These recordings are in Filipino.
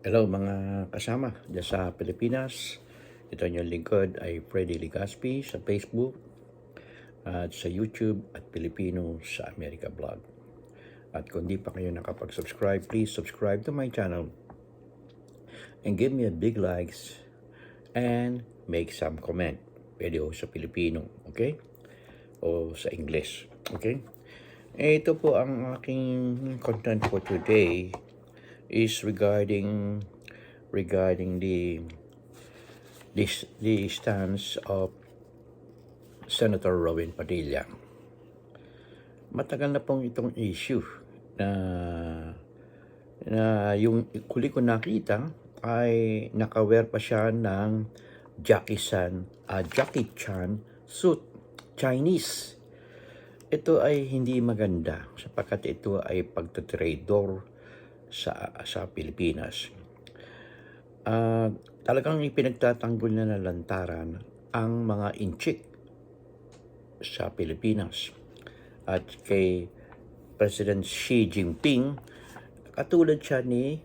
Hello mga kasama dyan sa Pilipinas. Ito ang lingkod ay Freddy Ligaspi sa Facebook at sa YouTube at Pilipino sa America Blog. At kung di pa kayo nakapag-subscribe, please subscribe to my channel and give me a big likes and make some comment. Pwede o sa Pilipino, okay? O sa English, okay? Ito po ang aking content for today is regarding regarding the this the stance of Senator Robin Padilla. Matagal na pong itong issue na na yung kuli ko nakita ay nakawear pa siya ng Jackie Chan, ah, Jackie Chan suit, Chinese. Ito ay hindi maganda sapagkat ito ay pagtatrador sa sa Pilipinas. Ah, talagang ipinagtatanggol na ng lantaran ang mga inchik sa Pilipinas. At kay President Xi Jinping, katulad siya ni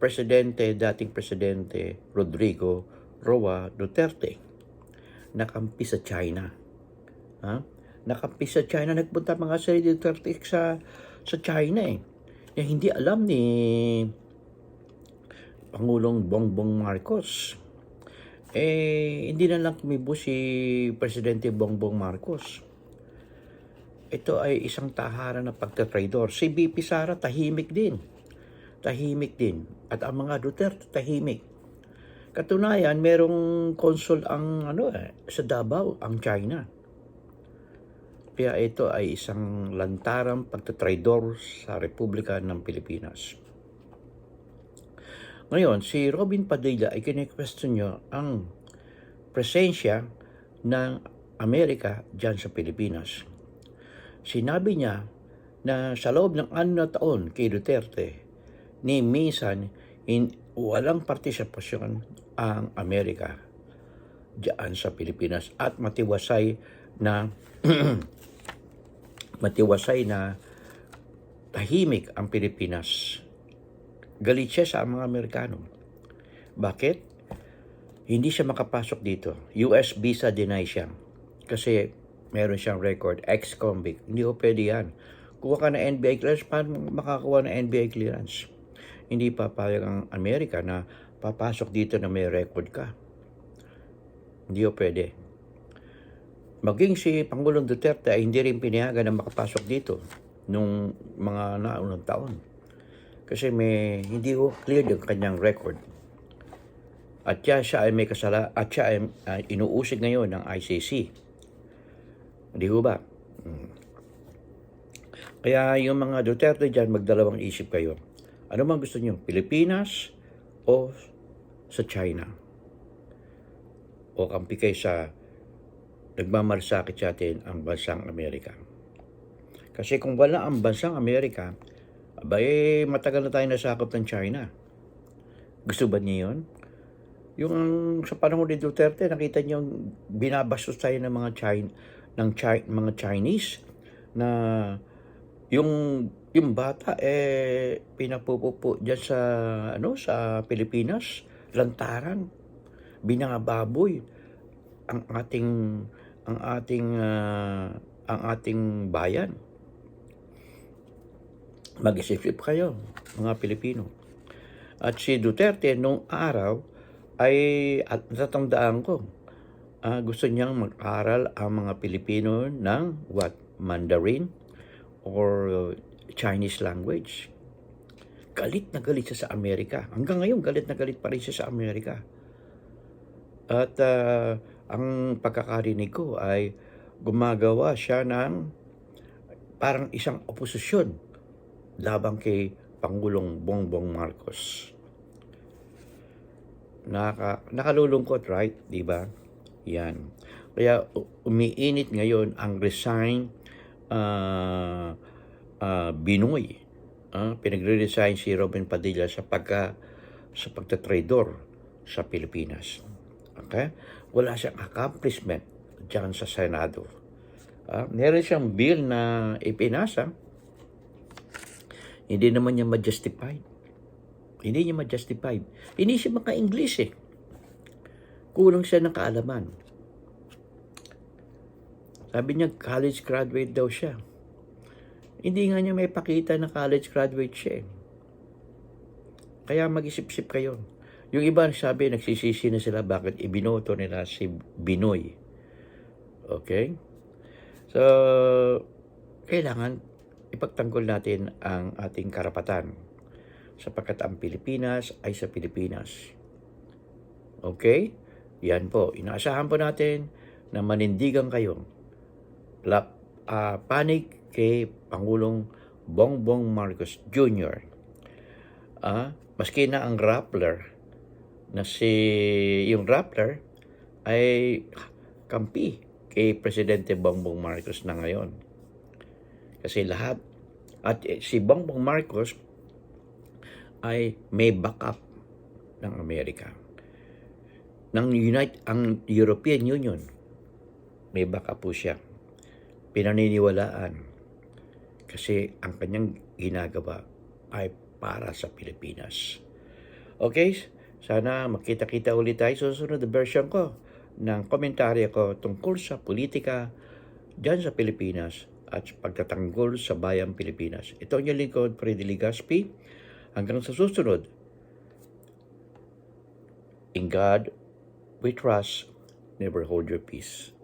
Presidente, dating Presidente Rodrigo Roa Duterte, nakampi sa China. Ha? Nakampi sa China, nagpunta mga si Duterte sa, sa China eh na hindi alam ni Pangulong Bongbong Marcos. Eh, hindi na lang kumibo si Presidente Bongbong Marcos. Ito ay isang taharan na pagtatraidor. Si BP Sara tahimik din. Tahimik din. At ang mga Duterte tahimik. Katunayan, merong konsul ang ano eh, sa Davao, ang China. Kaya ito ay isang lantarang pagtatraidor sa Republika ng Pilipinas. Ngayon, si Robin Padilla ay kine-question ang presensya ng Amerika dyan sa Pilipinas. Sinabi niya na sa loob ng ano na taon kay Duterte, ni minsan in, walang partisipasyon ang Amerika diyan sa Pilipinas at matiwasay na matiwasay na tahimik ang Pilipinas. Galit siya sa mga Amerikano. Bakit? Hindi siya makapasok dito. US visa deny siya. Kasi meron siyang record, ex-convict. Hindi ko pwede yan. Kuha ka na NBA clearance, paano makakuha ng NBA clearance? Hindi papayag ang Amerika na papasok dito na may record ka. Hindi ko pwede. Maging si Pangulong Duterte ay hindi rin pinayagan na makapasok dito nung mga naunang taon. Kasi may hindi ko clear yung kanyang record. At siya, siya ay may kasala at siya ay uh, inuusig ngayon ng ICC. Hindi ko ba? Hmm. Kaya yung mga Duterte dyan, magdalawang isip kayo. Ano mang gusto niyo? Pilipinas o sa China? O kampi kayo sa nagmamarsakit sa atin ang bansang Amerika. Kasi kung wala ang bansang Amerika, abay matagal na tayo nasakop ng China. Gusto ba niyo yun? Yung sa panahon ni Duterte, nakita niyo binabastos tayo ng mga China, ng Chi, mga Chinese na yung yung bata eh pinapupupo diyan sa ano sa Pilipinas lantaran binangababoy ang ating ang ating uh, ang ating bayan. Mag-isip kayo, mga Pilipino. At si Duterte nung araw ay at natatandaan ko uh, gusto niyang mag-aral ang mga Pilipino ng what Mandarin or Chinese language. Galit na galit siya sa Amerika. Hanggang ngayon galit na galit pa rin siya sa Amerika. At uh, ang pagkakarinig ko ay gumagawa siya ng parang isang oposisyon labang kay Pangulong Bongbong Marcos. Naka, nakalulungkot, right? Di ba? Yan. Kaya umiinit ngayon ang resign uh, uh, Binoy. Uh, pinagre-resign si Robin Padilla sa pagka sa pagtatrador sa Pilipinas. Okay? Wala siyang accomplishment dyan sa Senado. Uh, meron siyang bill na ipinasa, hindi naman niya ma-justify. Hindi niya ma-justify. Hindi siya maka-English eh. Kulang siya ng kaalaman. Sabi niya, college graduate daw siya. Hindi nga niya may pakita na college graduate siya eh. Kaya mag-isip-isip kayo. Yung iba sabi, nagsisisi na sila bakit ibinoto nila si Binoy. Okay? So, kailangan ipagtanggol natin ang ating karapatan sapagkat ang Pilipinas ay sa Pilipinas. Okay? Yan po. Inaasahan po natin na manindigan kayo. La, ah, panig kay Pangulong Bongbong Marcos Jr. Ah, maski na ang Rappler na si yung Rappler ay kampi kay Presidente Bongbong Marcos na ngayon. Kasi lahat at si Bongbong Marcos ay may backup ng Amerika. Ng Unite ang European Union may backup po siya. Pinaniniwalaan kasi ang kanyang ginagawa ay para sa Pilipinas. Okay? Sana makita-kita ulit tayo sa susunod na version ko ng komentaryo ko tungkol sa politika dyan sa Pilipinas at pagtatanggol sa bayang Pilipinas. Ito ang inyong lingkod, Freddy Ligaspi. Hanggang sa susunod, in God we trust, never hold your peace.